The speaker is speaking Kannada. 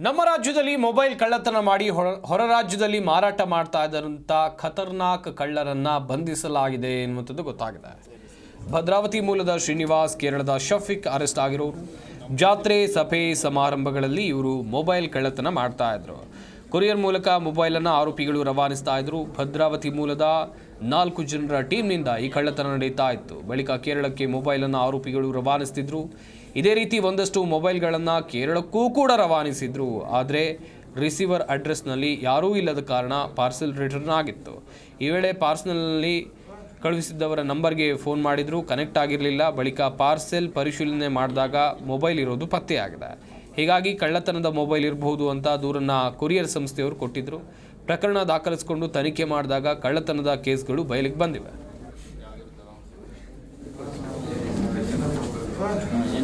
ನಮ್ಮ ರಾಜ್ಯದಲ್ಲಿ ಮೊಬೈಲ್ ಕಳ್ಳತನ ಮಾಡಿ ಹೊರ ಹೊರ ರಾಜ್ಯದಲ್ಲಿ ಮಾರಾಟ ಮಾಡ್ತಾ ಇದ್ದಂಥ ಖತರ್ನಾಕ್ ಕಳ್ಳರನ್ನ ಬಂಧಿಸಲಾಗಿದೆ ಎನ್ನುವಂಥದ್ದು ಗೊತ್ತಾಗಿದೆ. ಭದ್ರಾವತಿ ಮೂಲದ ಶ್ರೀನಿವಾಸ್ ಕೇರಳದ ಶಫಿಕ್ ಅರೆಸ್ಟ್ ಆಗಿರೋರು. ಜಾತ್ರೆ, ಸಭೆ, ಸಮಾರಂಭಗಳಲ್ಲಿ ಇವರು ಮೊಬೈಲ್ ಕಳ್ಳತನ ಮಾಡ್ತಾ ಇದ್ರು. ಕೊರಿಯರ್ ಮೂಲಕ ಮೊಬೈಲನ್ನು ಆರೋಪಿಗಳು ರವಾನಿಸ್ತಾ ಇದ್ರು. ಭದ್ರಾವತಿ ಮೂಲದ ನಾಲ್ಕು ಜನರ ಟೀಮ್ನಿಂದ ಈ ಕಳ್ಳತನ ನಡೀತಾ ಇತ್ತು. ಬಳಿಕ ಕೇರಳಕ್ಕೆ ಮೊಬೈಲನ್ನು ಆರೋಪಿಗಳು ರವಾನಿಸ್ತಿದ್ರು. ಇದೇ ರೀತಿ ಒಂದಷ್ಟು ಮೊಬೈಲ್ಗಳನ್ನು ಕೇರಳಕ್ಕೂ ಕೂಡ ರವಾನಿಸಿದ್ರು. ಆದರೆ ರಿಸೀವರ್ ಅಡ್ರೆಸ್ನಲ್ಲಿ ಯಾರೂ ಇಲ್ಲದ ಕಾರಣ ಪಾರ್ಸೆಲ್ ರಿಟರ್ನ್ ಆಗಿತ್ತು. ಈ ವೇಳೆ ಪಾರ್ಸೆಲ್ನಲ್ಲಿ ಕಳುಹಿಸಿದ್ದವರ ನಂಬರ್ಗೆ ಫೋನ್ ಮಾಡಿದ್ರು ಕನೆಕ್ಟ್ ಆಗಿರಲಿಲ್ಲ. ಬಳಿಕ ಪಾರ್ಸೆಲ್ ಪರಿಶೀಲನೆ ಮಾಡಿದಾಗ ಮೊಬೈಲ್ ಇರೋದು ಪತ್ತೆಯಾಗಿದೆ. ಹೀಗಾಗಿ ಕಳ್ಳತನದ ಮೊಬೈಲ್ ಇರಬಹುದು ಅಂತ ದೂರನ್ನು ಕೊರಿಯರ್ ಸಂಸ್ಥೆಯವರು ಕೊಟ್ಟಿದ್ದರು ಪ್ರಕರಣ ದಾಖಲಿಸಿಕೊಂಡು ತನಿಖೆ ಮಾಡಿದಾಗ ಕಳ್ಳತನದ ಕೇಸ್ಗಳು ಬಯಲಿಗೆ ಬಂದಿವೆ.